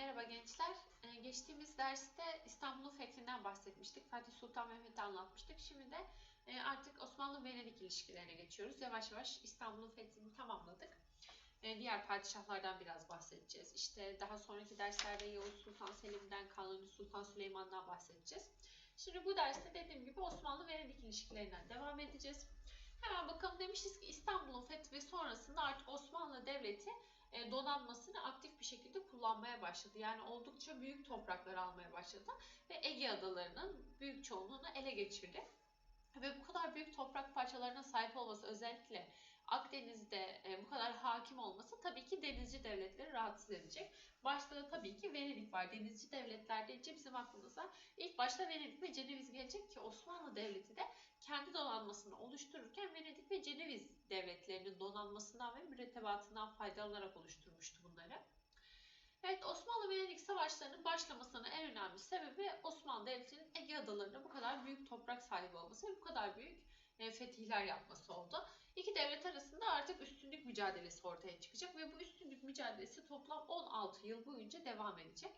Merhaba gençler. Ee, geçtiğimiz derste İstanbul'un fethinden bahsetmiştik. Fatih Sultan Mehmet'i anlatmıştık. Şimdi de e, artık Osmanlı-Venedik ilişkilerine geçiyoruz. Yavaş yavaş İstanbul'un fethini tamamladık. E, diğer padişahlardan biraz bahsedeceğiz. İşte daha sonraki derslerde Yavuz Sultan Selim'den, Kanuni Sultan Süleyman'dan bahsedeceğiz. Şimdi bu derste dediğim gibi Osmanlı-Venedik ilişkilerinden devam edeceğiz. Hemen bakalım demişiz ki İstanbul'un fethi ve sonrasında artık Osmanlı Devleti e, donanmasını aktif bir şekilde kullanmaya başladı. Yani oldukça büyük topraklar almaya başladı ve Ege adalarının büyük çoğunluğunu ele geçirdi. Ve bu kadar büyük toprak parçalarına sahip olması özellikle Akdeniz'de e, bu kadar hakim olması tabii ki denizci devletleri rahatsız edecek. Başta da tabii ki Venedik var. Denizci devletler deyince bizim aklımıza ilk başta Venedik ve Ceneviz gelecek ki Osmanlı Devleti de kendi donanmasını oluştururken Venedik ve Ceneviz devletlerinin donanmasından ve mürettebatından faydalanarak oluşturmuştu bunları. Evet Osmanlı-Venedik savaşlarının başlamasının en önemli sebebi Osmanlı Devleti'nin Ege adalarında bu kadar büyük toprak sahibi olması ve bu kadar büyük e, fetihler yapması oldu. İki devlet arasında artık üstünlük mücadelesi ortaya çıkacak ve bu üstünlük mücadelesi toplam 16 yıl boyunca devam edecek.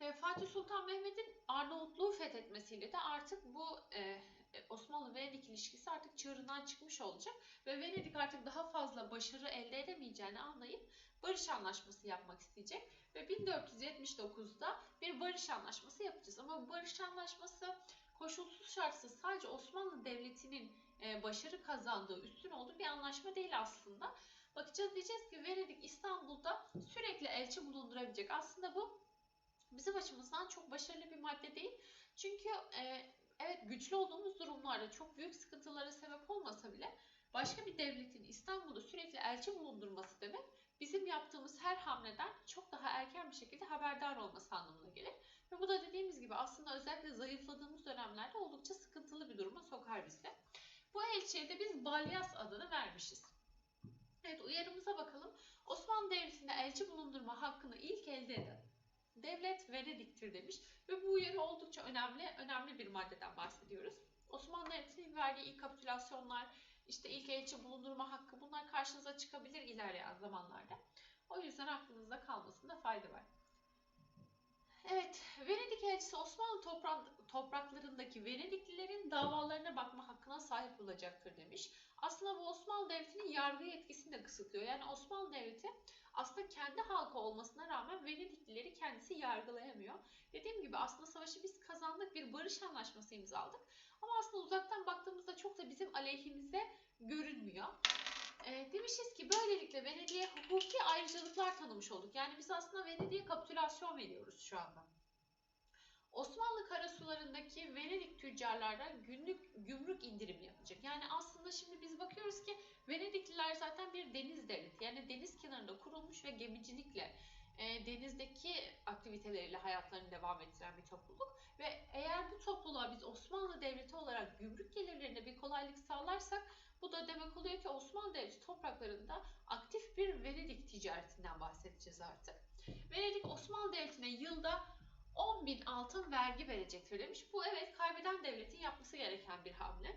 E, Fatih Sultan Mehmet'in Arnavutluğu fethetmesiyle de artık bu e, Osmanlı-Venedik ilişkisi artık çığırından çıkmış olacak ve Venedik artık daha fazla başarı elde edemeyeceğini anlayıp barış anlaşması yapmak isteyecek ve 1479'da bir barış anlaşması yapacağız. Ama bu barış anlaşması koşulsuz şartsız sadece Osmanlı Devleti'nin e, başarı kazandığı, üstün olduğu bir anlaşma değil aslında. Bakacağız diyeceğiz ki Venedik İstanbul'da sürekli elçi bulundurabilecek. Aslında bu bizim açımızdan çok başarılı bir madde değil. Çünkü e, evet güçlü olduğumuz durumlarda çok büyük sıkıntılara sebep olmasa bile başka bir devletin İstanbul'da sürekli elçi bulundurması demek bizim yaptığımız her hamleden çok daha erken bir şekilde haberdar olması anlamına gelir. Ve bu da dediğimiz gibi aslında özellikle zayıfladığımız dönemlerde oldukça sıkıntılı bir duruma sokar bizi. Bu elçiye de biz Balyas adını vermişiz. Evet uyarımıza bakalım. Osmanlı Devleti'nde elçi bulundurma hakkını ilk elde eden devlet Venedik'tir demiş. Ve bu uyarı oldukça önemli, önemli bir maddeden bahsediyoruz. Osmanlı Devleti'nin verdiği ilk kapitülasyonlar, işte ilk elçi bulundurma hakkı bunlar karşınıza çıkabilir ilerleyen zamanlarda. O yüzden aklınızda kalmasında fayda var. Evet, Venedik elçisi Osmanlı toprak, topraklarındaki Venediklilerin davalarına bakma hakkına sahip olacaktır demiş. Aslında bu Osmanlı Devleti'nin yargı yetkisini de kısıtlıyor. Yani Osmanlı Devleti aslında kendi halkı olmasına rağmen Venediklileri kendisi yargılayamıyor. Dediğim gibi aslında savaşı biz kazandık, bir barış anlaşması imzaladık. Ama aslında uzaktan baktığımızda çok da bizim aleyhimize görünmüyor. E, demişiz ki böylelikle Venedik'e hukuki ayrıcalıklar tanımış olduk. Yani biz aslında Venedik'e kapitülasyon veriyoruz şu anda. Osmanlı karasularındaki Venedik tüccarlardan günlük gümrük indirimi yapacak. Yani aslında şimdi biz bakıyoruz ki Venedikliler zaten bir deniz devleti. Yani deniz kenarında kurulmuş ve gemicilikle e, denizdeki aktiviteleriyle hayatlarını devam ettiren bir topluluk. Ve eğer bu topluluğa biz Osmanlı Devleti olarak gümrük gelirlerine bir kolaylık sağlarsak bu da demek oluyor ki Osmanlı Devleti topraklarında aktif bir Venedik ticaretinden bahsedeceğiz artık. Venedik Osmanlı Devleti'ne yılda 10 bin altın vergi verecektir demiş. Bu evet kaybeden devletin yapması gereken bir hamle.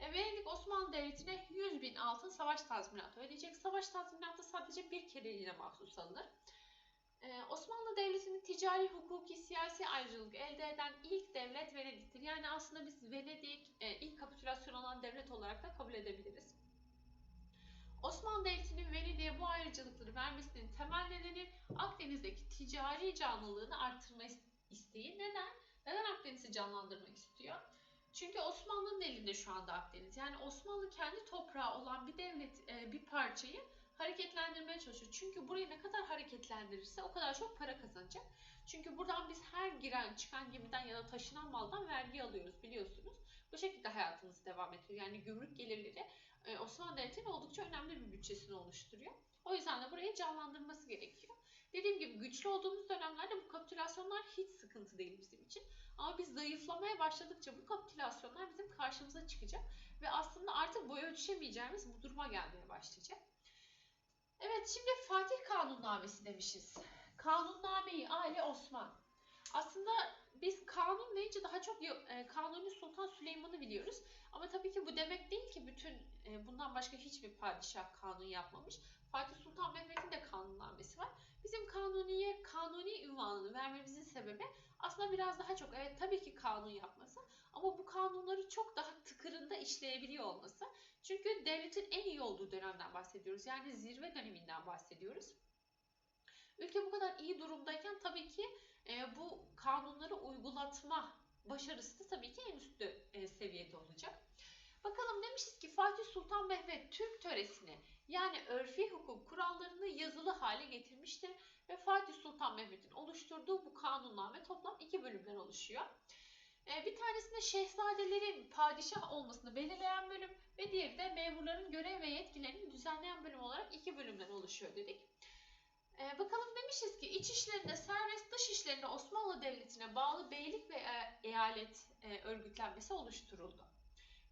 E, Venedik Osmanlı Devleti'ne 100 bin altın savaş tazminatı ödeyecek. Savaş tazminatı sadece bir kereliğine mahsus alınır. Ee, Osmanlı Devleti'nin ticari, hukuki, siyasi ayrıcalık elde eden ilk devlet Venedik'tir. Yani aslında biz Venedik e, ilk kapitülasyon olan devlet olarak da kabul edebiliriz. Osmanlı Devleti'nin Venedik'e bu ayrıcalıkları vermesinin temel nedeni Akdeniz'deki ticari canlılığını arttırma isteği. Neden? Neden Akdeniz'i canlandırmak istiyor? Çünkü Osmanlı'nın elinde şu anda Akdeniz. Yani Osmanlı kendi toprağı olan bir devlet, e, bir parçayı hareketlendirmeye çalışıyor. Çünkü burayı ne kadar hareketlendirirse o kadar çok para kazanacak. Çünkü buradan biz her giren çıkan gemiden ya da taşınan maldan vergi alıyoruz biliyorsunuz. Bu şekilde hayatımız devam ediyor. Yani gümrük gelirleri e, Osmanlı Devleti'nin oldukça önemli bir bütçesini oluşturuyor. O yüzden de burayı canlandırması gerekiyor. Dediğim gibi güçlü olduğumuz dönemlerde bu kapitülasyonlar hiç sıkıntı değil bizim için. Ama biz zayıflamaya başladıkça bu kapitülasyonlar bizim karşımıza çıkacak. Ve aslında artık boy ölçüşemeyeceğimiz bu duruma gelmeye başlayacak. Evet şimdi Fatih Kanunnamesi demişiz. Kanunnameyi Ali Osman. Aslında biz kanun deyince daha çok e, Kanuni Sultan Süleyman'ı biliyoruz. Ama tabii ki bu demek değil ki bütün e, bundan başka hiçbir padişah kanun yapmamış. Fatih Sultan Mehmet'in de kanunnamesi var. Bizim kanuniye kanuni ünvanını vermemizin sebebi aslında biraz daha çok evet tabii ki kanun yapması ama bu kanunları çok daha tıkırında işleyebiliyor olması. Çünkü devletin en iyi olduğu dönemden bahsediyoruz. Yani zirve döneminden bahsediyoruz. Ülke bu kadar iyi durumdayken tabii ki e, bu kanunları uygulatma başarısı da tabii ki en üstü e, seviyede olacak. Bakalım demişiz ki Fatih Sultan Mehmet Türk töresini yani örfi hukuk kurallarını yazılı hale getirmiştir ve Fatih Sultan Mehmet'in oluşturduğu bu kanunname toplam iki bölümden oluşuyor. E, bir tanesinde şehzadelerin padişah olmasını belirleyen bölüm ve diğeri de memurların görev ve yetkilerini düzenleyen bölüm olarak iki bölümden oluşuyor dedik. Ee, bakalım demişiz ki iç işlerinde serbest, dış işlerinde Osmanlı Devleti'ne bağlı beylik ve e- eyalet e, örgütlenmesi oluşturuldu.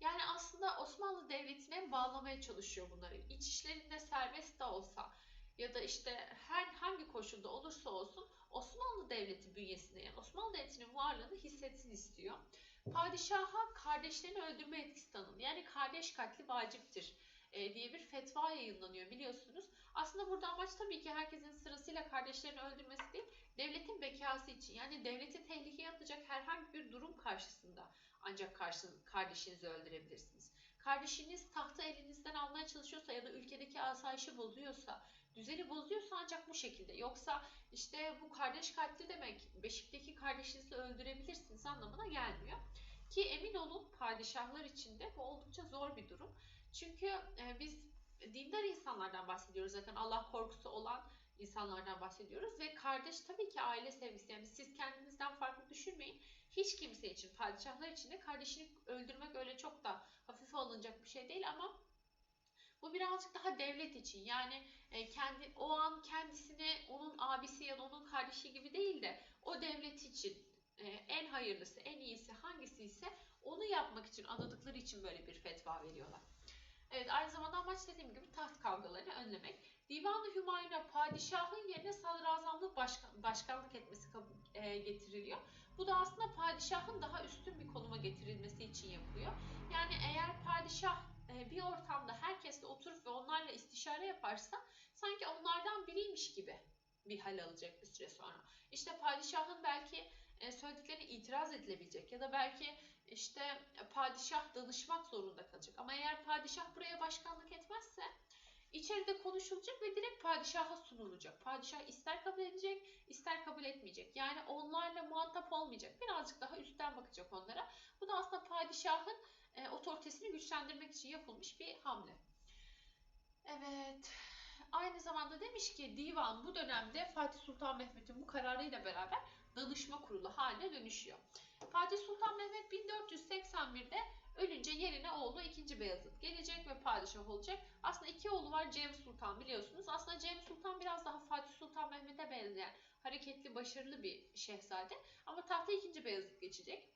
Yani aslında Osmanlı Devleti'ne bağlamaya çalışıyor bunları. İç işlerinde serbest de olsa ya da işte her hangi koşulda olursa olsun Osmanlı Devleti bünyesinde yani Osmanlı Devleti'nin varlığını hissetsin istiyor. Padişaha kardeşlerini öldürme etkisi tanındı. Yani kardeş katli vaciptir e, diye bir fetva yayınlanıyor biliyorsunuz. Aslında burada amaç tabii ki herkesin sırasıyla kardeşlerini öldürmesi değil, devletin bekası için yani devleti tehlikeye atacak herhangi bir durum karşısında ancak kardeşinizi öldürebilirsiniz. Kardeşiniz tahtı elinizden almaya çalışıyorsa ya da ülkedeki asayişi bozuyorsa, düzeni bozuyorsa ancak bu şekilde. Yoksa işte bu kardeş katli demek Beşik'teki kardeşinizi öldürebilirsiniz anlamına gelmiyor. Ki emin olun padişahlar için de bu oldukça zor bir durum. Çünkü e, biz dindar insanlardan bahsediyoruz zaten Allah korkusu olan insanlardan bahsediyoruz ve kardeş tabii ki aile sevgisi yani siz kendinizden farklı düşünmeyin. Hiç kimse için padişahlar için de kardeşini öldürmek öyle çok da hafife alınacak bir şey değil ama bu birazcık daha devlet için yani e, kendi o an kendisini onun abisi ya da onun kardeşi gibi değil de o devlet için e, en hayırlısı, en iyisi hangisi ise onu yapmak için adadıkları için böyle bir fetva veriyorlar. Evet aynı zamanda amaç dediğim gibi taht kavgalarını önlemek. Divan-ı Hümayun'a padişahın yerine sadrazamlık başkan, başkanlık etmesi e, getiriliyor. Bu da aslında padişahın daha üstün bir konuma getirilmesi için yapılıyor. Yani eğer padişah bir ortamda herkesle oturup ve onlarla istişare yaparsa sanki onlardan biriymiş gibi bir hal alacak bir süre sonra. İşte padişahın belki e, söylediklerine itiraz edilebilecek ya da belki işte padişah danışmak zorunda kalacak. Ama eğer padişah buraya başkanlık etmezse içeride konuşulacak ve direkt padişaha sunulacak. Padişah ister kabul edecek, ister kabul etmeyecek. Yani onlarla muhatap olmayacak. Birazcık daha üstten bakacak onlara. Bu da aslında padişahın e, otoritesini güçlendirmek için yapılmış bir hamle. Evet. Aynı zamanda demiş ki divan bu dönemde Fatih Sultan Mehmet'in bu kararıyla beraber danışma kurulu haline dönüşüyor. Fatih Sultan Mehmet 1481'de ölünce yerine oğlu 2. Beyazıt gelecek ve padişah olacak. Aslında iki oğlu var Cem Sultan biliyorsunuz. Aslında Cem Sultan biraz daha Fatih Sultan Mehmet'e benzeyen hareketli, başarılı bir şehzade. Ama tahta 2. Beyazıt geçecek.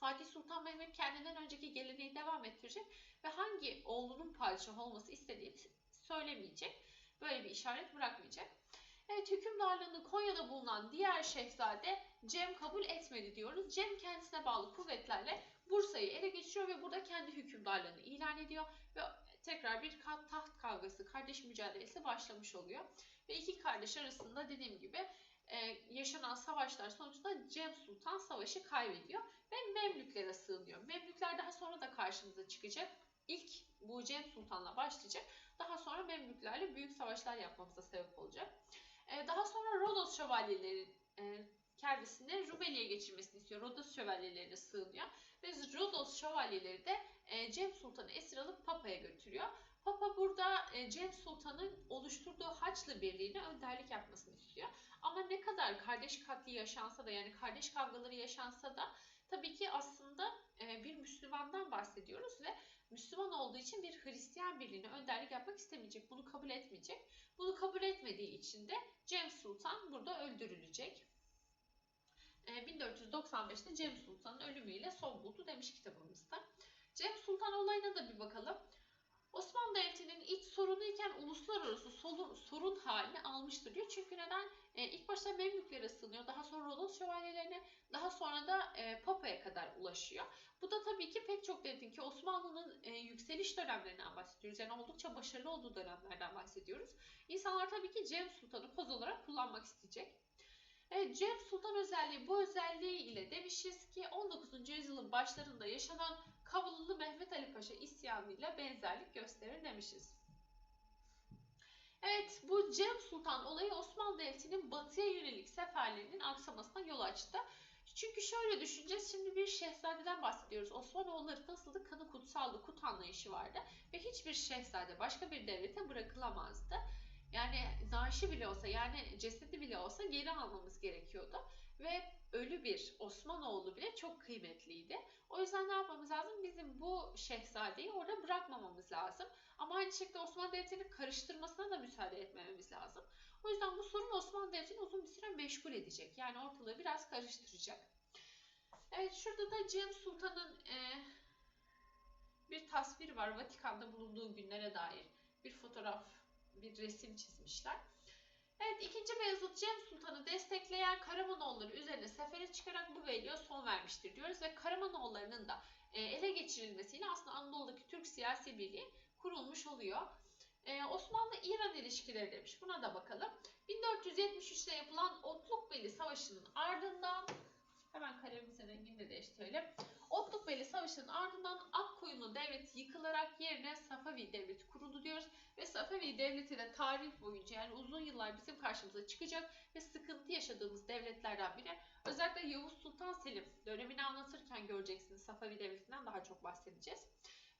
Fatih Sultan Mehmet kendinden önceki geleneği devam ettirecek ve hangi oğlunun padişah olması istediğini söylemeyecek. Böyle bir işaret bırakmayacak. Evet hükümdarlığını Konya'da bulunan diğer şehzade Cem kabul etmedi diyoruz. Cem kendisine bağlı kuvvetlerle Bursa'yı ele geçiriyor ve burada kendi hükümdarlığını ilan ediyor ve tekrar bir taht kavgası, kardeş mücadelesi başlamış oluyor. Ve iki kardeş arasında dediğim gibi e, yaşanan savaşlar sonucunda Cem Sultan savaşı kaybediyor ve Memlüklere sığınıyor. Memlükler daha sonra da karşımıza çıkacak. İlk bu Cem Sultan'la başlayacak. Daha sonra Memlüklerle büyük savaşlar yapmamıza sebep olacak. E, daha sonra Rodos şövalyeleri e, kendisini Rumeli'ye geçirmesini istiyor. Rodos şövalyelerine sığınıyor. Ve Rodos şövalyeleri de e, Cem Sultan'ı esir alıp Papa'ya götürüyor. Papa burada Cem Sultan'ın oluşturduğu Haçlı Birliği'ne önderlik yapmasını istiyor. Ama ne kadar kardeş katli yaşansa da yani kardeş kavgaları yaşansa da tabii ki aslında e, bir Müslümandan bahsediyoruz ve Müslüman olduğu için bir Hristiyan birliğine önderlik yapmak istemeyecek. Bunu kabul etmeyecek. Bunu kabul etmediği için de Cem Sultan burada öldürülecek. 1495'te Cem Sultan'ın ölümüyle son buldu demiş kitabımızda. Cem Sultan olayına da bir bakalım. Osmanlı Devleti'nin iç sorunu iken uluslararası sorun, sorun halini almıştır diyor. Çünkü neden? E, ilk başta Memlüklere sığınıyor, daha sonra Rodos şövalyelerine, daha sonra da e, Papa'ya kadar ulaşıyor. Bu da tabii ki pek çok devletin ki Osmanlı'nın e, yükseliş dönemlerinden bahsediyoruz. Yani oldukça başarılı olduğu dönemlerden bahsediyoruz. İnsanlar tabii ki Cem Sultan'ı koz olarak kullanmak isteyecek. Evet, Cem Sultan özelliği bu özelliği ile demişiz ki 19. yüzyılın başlarında yaşanan Kavululu Mehmet Ali Paşa isyanıyla benzerlik gösterir demişiz. Evet, bu Cem Sultan olayı Osmanlı Devleti'nin batıya yönelik seferlerinin aksamasına yol açtı. Çünkü şöyle düşüneceğiz, şimdi bir şehzadeden bahsediyoruz. Osmanoğulları nasıldı? Kanı kutsaldı, kut anlayışı vardı. Ve hiçbir şehzade başka bir devlete bırakılamazdı. Yani naaşı bile olsa, yani cesedi bile olsa geri almamız gerekiyordu. Ve ölü bir Osmanoğlu bile çok kıymetliydi. O yüzden ne yapmamız lazım? Bizim bu şehzadeyi orada bırakmamamız lazım. Ama aynı şekilde Osmanlı Devleti'nin karıştırmasına da müsaade etmememiz lazım. O yüzden bu sorun Osmanlı Devleti'ni uzun bir süre meşgul edecek. Yani ortalığı biraz karıştıracak. Evet şurada da Cem Sultan'ın e, bir tasviri var. Vatikan'da bulunduğu günlere dair bir fotoğraf, bir resim çizmişler. Evet 2. Beyazıt Cem Sultan'ı destekleyen Karamanoğulları üzerine sefere çıkarak bu veliye son vermiştir diyoruz ve Karamanoğullarının da e, ele geçirilmesiyle aslında Anadolu'daki Türk siyasi birliği kurulmuş oluyor. Ee, Osmanlı-İran ilişkileri demiş. Buna da bakalım. 1473'te yapılan Otlukbeli Savaşı'nın ardından hemen kalemimizin rengini de değiştirelim. Otlukbeli Savaşı'nın ardından Akkoyunlu Devleti yıkılarak yerine Safavi Devleti kuruldu diyoruz. Ve Safavi Devleti de tarih boyunca yani uzun yıllar bizim karşımıza çıkacak ve sıkıntı yaşadığımız devletlerden biri. Özellikle Yavuz Sultan Selim dönemini anlatırken göreceksiniz Safavi Devleti'nden daha çok bahsedeceğiz.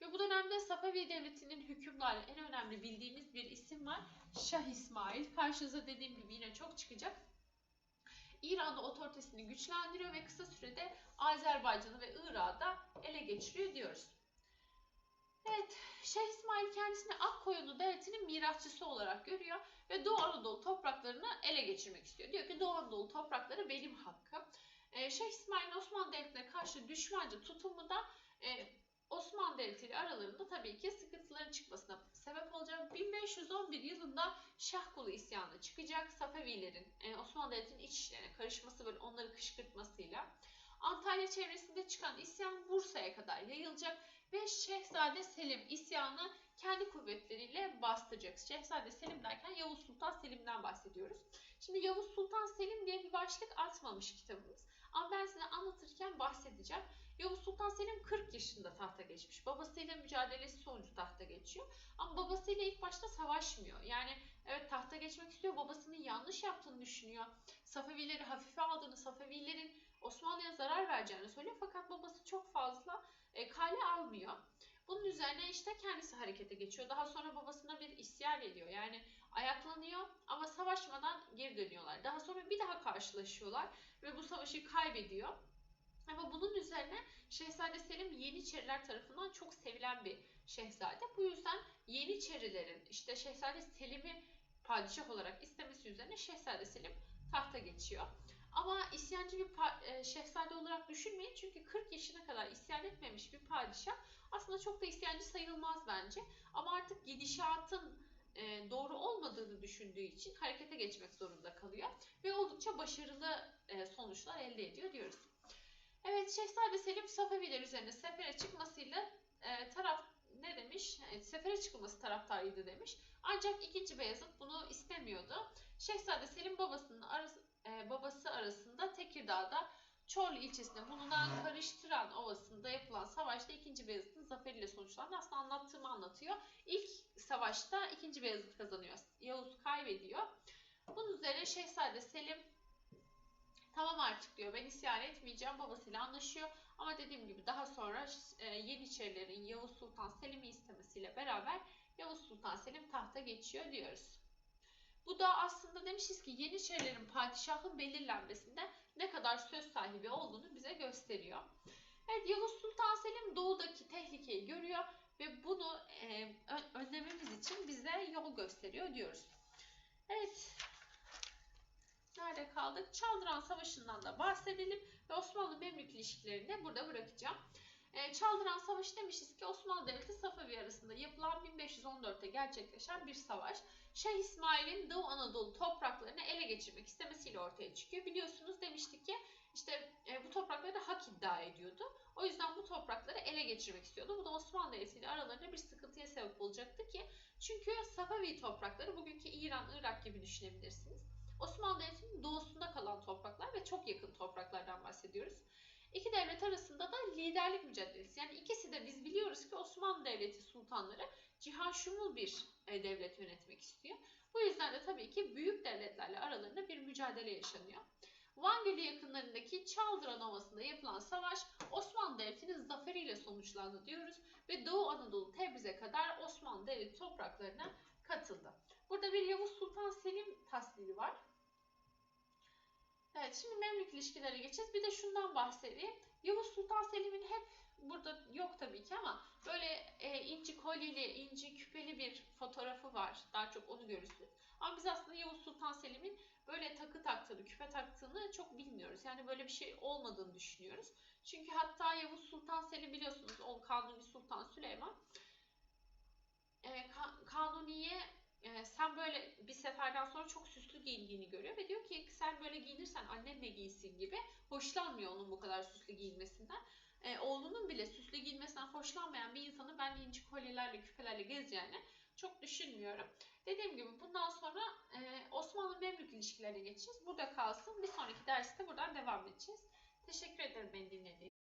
Ve bu dönemde Safavi Devleti'nin hükümdarı en önemli bildiğimiz bir isim var. Şah İsmail. Karşınıza dediğim gibi yine çok çıkacak. İran'da otoritesini güçlendiriyor ve kısa sürede Azerbaycan'ı ve Irak'ı da ele geçiriyor diyoruz. Evet, Şeyh İsmail kendisini Akkoyunlu devletinin mirasçısı olarak görüyor ve Doğu Anadolu topraklarını ele geçirmek istiyor. Diyor ki Doğu Anadolu toprakları benim hakkım. Ee, Şeyh İsmail'in Osmanlı Devleti'ne karşı düşmanca tutumu da e, Osmanlı Devleti ile aralarında tabii ki sıkıntıların çıkmasına sebep olacak. 1511 yılında Şahkulu isyanı çıkacak. Safavilerin e, Osmanlı Devleti'nin iç işlerine karışması ve onları kışkırtmasıyla. Antalya çevresinde çıkan isyan Bursa'ya kadar yayılacak ve Şehzade Selim isyanı kendi kuvvetleriyle bastıracak. Şehzade Selim derken Yavuz Sultan Selim'den bahsediyoruz. Şimdi Yavuz Sultan Selim diye bir başlık atmamış kitabımız. Ama ben size anlatırken bahsedeceğim. Yavuz Sultan Selim 40 yaşında tahta geçmiş. Babasıyla mücadelesi sonucu tahta geçiyor. Ama babasıyla ilk başta savaşmıyor. Yani evet tahta geçmek istiyor. Babasının yanlış yaptığını düşünüyor. Safavileri hafife aldığını, Safavilerin Osmanlı'ya zarar vereceğini söylüyor. Fakat babası çok fazla e, kale almıyor. Bunun üzerine işte kendisi harekete geçiyor. Daha sonra babasına bir isyan ediyor. Yani ayaklanıyor ama savaşmadan geri dönüyorlar. Daha sonra bir daha karşılaşıyorlar ve bu savaşı kaybediyor. Ama bunun üzerine Şehzade Selim Yeniçeriler tarafından çok sevilen bir şehzade. Bu yüzden Yeniçerilerin işte Şehzade Selim'i padişah olarak istemesi üzerine Şehzade Selim tahta geçiyor. Ama isyancı bir e, şehzade olarak düşünmeyin çünkü 40 yaşına kadar isyan etmemiş bir padişah aslında çok da isyancı sayılmaz bence. Ama artık gidişatın e, doğru olmadığını düşündüğü için harekete geçmek zorunda kalıyor ve oldukça başarılı e, sonuçlar elde ediyor diyoruz. Evet Şehzade Selim Safaviler üzerine sefere çıkmasıyla e, taraf ne demiş? E, sefere çıkılması taraftarıydı demiş. Ancak ikinci Beyazıt bunu istemiyordu. Şehzade Selim babasının arası, e, babası arasında Tekirdağ'da Çorlu ilçesinde bulunan Karıştıran Ovası'nda yapılan savaşta 2. Beyazıt'ın zaferiyle sonuçlandı. Aslında anlattığımı anlatıyor. İlk savaşta 2. Beyazıt kazanıyor. Yavuz kaybediyor. Bunun üzerine Şehzade Selim tamam artık diyor ben isyan etmeyeceğim babasıyla anlaşıyor. Ama dediğim gibi daha sonra e, Yeniçerilerin Yavuz Sultan Selim'i istemesiyle beraber Yavuz Sultan Selim tahta geçiyor diyoruz. Bu da aslında demişiz ki Yeniçerilerin padişahın belirlenmesinde ne kadar söz sahibi olduğunu bize gösteriyor. Evet Yavuz Sultan Selim doğudaki tehlikeyi görüyor ve bunu e, önlememiz için bize yol gösteriyor diyoruz. Evet. Nerede kaldık? Çaldıran Savaşı'ndan da bahsedelim ve Osmanlı Memlük ilişkilerini de burada bırakacağım. E, Çaldıran Savaşı demişiz ki Osmanlı Devleti Safavi arasında yapılan 1514'te gerçekleşen bir savaş. Şeyh İsmail'in Doğu Anadolu topraklarını ele geçirmek istemesiyle ortaya çıkıyor. Biliyorsunuz demiştik ki işte e, bu toprakları hak iddia ediyordu. O yüzden bu toprakları ele geçirmek istiyordu. Bu da Osmanlı Devleti ile aralarında bir sıkıntıya sebep olacaktı ki çünkü Safavi toprakları bugünkü İran, Irak gibi düşünebilirsiniz. Osmanlı Devleti'nin doğusunda kalan topraklar ve çok yakın topraklardan bahsediyoruz. İki devlet arasında da liderlik mücadelesi. Yani ikisi de biz biliyoruz ki Osmanlı Devleti sultanları cihan şumul bir e, devlet yönetmek istiyor. Bu yüzden de tabii ki büyük devletlerle aralarında bir mücadele yaşanıyor. Van Gölü yakınlarındaki Çaldıran Ovası'nda yapılan savaş Osmanlı Devleti'nin zaferiyle sonuçlandı diyoruz ve Doğu Anadolu Tebriz'e kadar Osmanlı Devleti topraklarına katıldı. Burada bir Yavuz Sultan Selim tasviri var. Evet şimdi Memlük ilişkilere geçeceğiz. Bir de şundan bahsedeyim. Yavuz Sultan Selim'in hep burada yok tabii ki ama böyle e, inci kolyeli, inci küpeli bir fotoğrafı var. Daha çok onu görürsünüz. Ama biz aslında Yavuz Sultan Selim'in böyle takı taktığını, küpe taktığını çok bilmiyoruz. Yani böyle bir şey olmadığını düşünüyoruz. Çünkü hatta Yavuz Sultan Selim biliyorsunuz o Kanuni Sultan Süleyman e, Ka- Kanuni'ye e, sen böyle bir seferden sonra çok süslü giyindiğini görüyor ve diyor ki sen böyle giyinirsen annen ne giysin gibi hoşlanmıyor onun bu kadar süslü giyinmesinden. E, oğlunun bile süslü giyinmesinden hoşlanmayan bir insanı ben inci kolyelerle küpelerle gezeceğini çok düşünmüyorum. Dediğim gibi bundan sonra e, Osmanlı Memlük ilişkilerine geçeceğiz. Burada kalsın. Bir sonraki derste buradan devam edeceğiz. Teşekkür ederim beni dinlediğiniz.